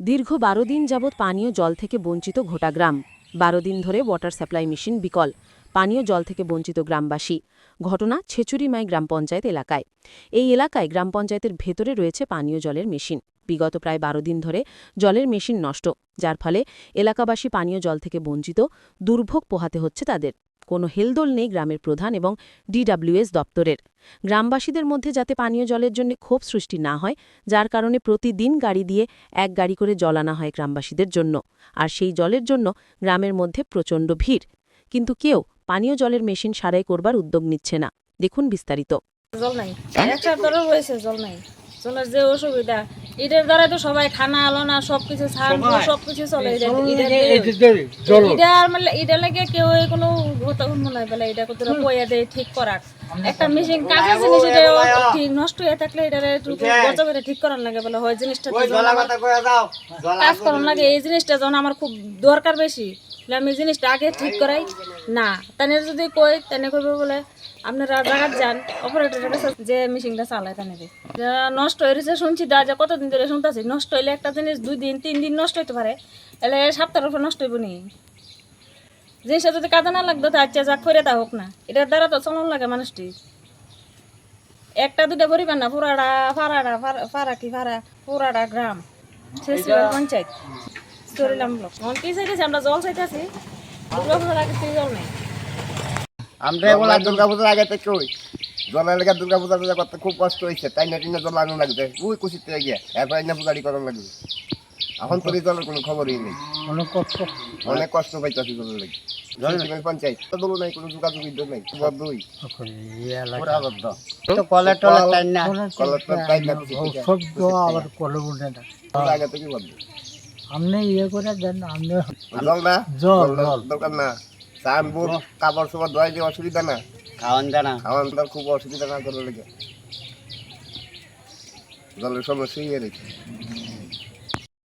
দীর্ঘ বারো দিন যাবৎ পানীয় জল থেকে বঞ্চিত ঘোটা গ্রাম বারো দিন ধরে ওয়াটার সাপ্লাই মেশিন বিকল। পানীয় জল থেকে বঞ্চিত গ্রামবাসী। ঘটনা ছেচুরিমাই গ্রাম পঞ্চায়েত এলাকায়। এই এলাকায় গ্রাম পঞ্চায়েতের ভেতরে রয়েছে পানীয় জলের মেশিন বিগত প্রায় বারো দিন ধরে জলের মেশিন নষ্ট, যার ফলে এলাকাবাসী পানীয় জল থেকে বঞ্চিত, দুর্ভোগ পোহাতে হচ্ছে তাদের। কোনো হেলদোল নেই গ্রামের প্রধান এবং ডিডব্লিউএস দপ্তরের। গ্রামবাসীদের মধ্যে যাতে পানীয় জলের জন্য ক্ষোভ সৃষ্টি না হয় যার কারণে প্রতিদিন গাড়ি দিয়ে এক গাড়ি করে জল আনা হয় গ্রামবাসীদের জন্য। আর সেই জলের জন্য গ্রামের মধ্যে প্রচণ্ড ভিড়। কিন্তু কেউ পানীয় জলের মেশিন সারাই করবার উদ্যোগ নিচ্ছে না। দেখুন বিস্তারিত। জল নাই। রয়েছে জল নাই। জলের যে অসুবিধা এটার দ্বারা তো সবাই খানা আলো না সবকিছু ছান সবকিছু চলে এটা- এটা আর মানে এটা লাগে কেউ কোনো মনে বলে এটা কত পয়া দেয় ঠিক করার একটা মেশিন কাজের জিনিস এটা ঠিক নষ্ট হয়ে থাকলে এটা একটু গজা করে ঠিক করার লাগে বলে হয় জিনিসটা আমার কাজ করার লাগে এই জিনিসটা যখন আমার খুব দরকার বেশি আমি এই জিনিসটা আগে ঠিক করাই। না, তানে যদি কই তানে কইবে বলে আপনারা জায়গাত যান, অপারেটরের কাছে যে মেশিনটা চালায় তানে নষ্ট হয়ে গেছে শুনছি দা, যে কতদিন ধরে শুনতেছি, নষ্ট হইলে একটা জিনিস দুই দিন, তিন দিন নষ্ট হইতে পারে। এলে সপ্তাহের উপর নষ্ট হইব নি। জিনিসটা যদি কাজে না লাগতো, তো আচ্ছা যাক করে তা হোক না। এটার দ্বারা তো চলন লাগে মানুষটি। একটা দুটা পরিবার না পুরাটা ফাড়াটা ফাড়া কি ফাড়া পুরাটা গ্রাম। পঞ্চায়েত। চাইতেছি? আমরা জল চাইতেছি। আমরা এগুলা দুর্গা পূজার আগে থেকে ওই জলের লেগে দুর্গা পূজা করতে খুব কষ্ট হয়েছে তাই না টিনে জল আনো লাগবে ওই থেকে গিয়ে এরপর এনে পূজারি করার লাগবে। এখন তো জলের কোনো খবরই নেই। অনেক কষ্ট। অনেক কষ্ট পাইতেছি জলের লেগে। পঞ্চায়েত আপনি ইয়ে করে দেন আপনি জল না? জল। দরকার না। চান বুট কাপড় চোপড় ধোয়াই দিয়ে অসুবিধা না। খাওয়ান জানা খাওয়ান তো খুব অসুবিধা না করে লেগে। জলের সমস্যা ইয়ে রেখে।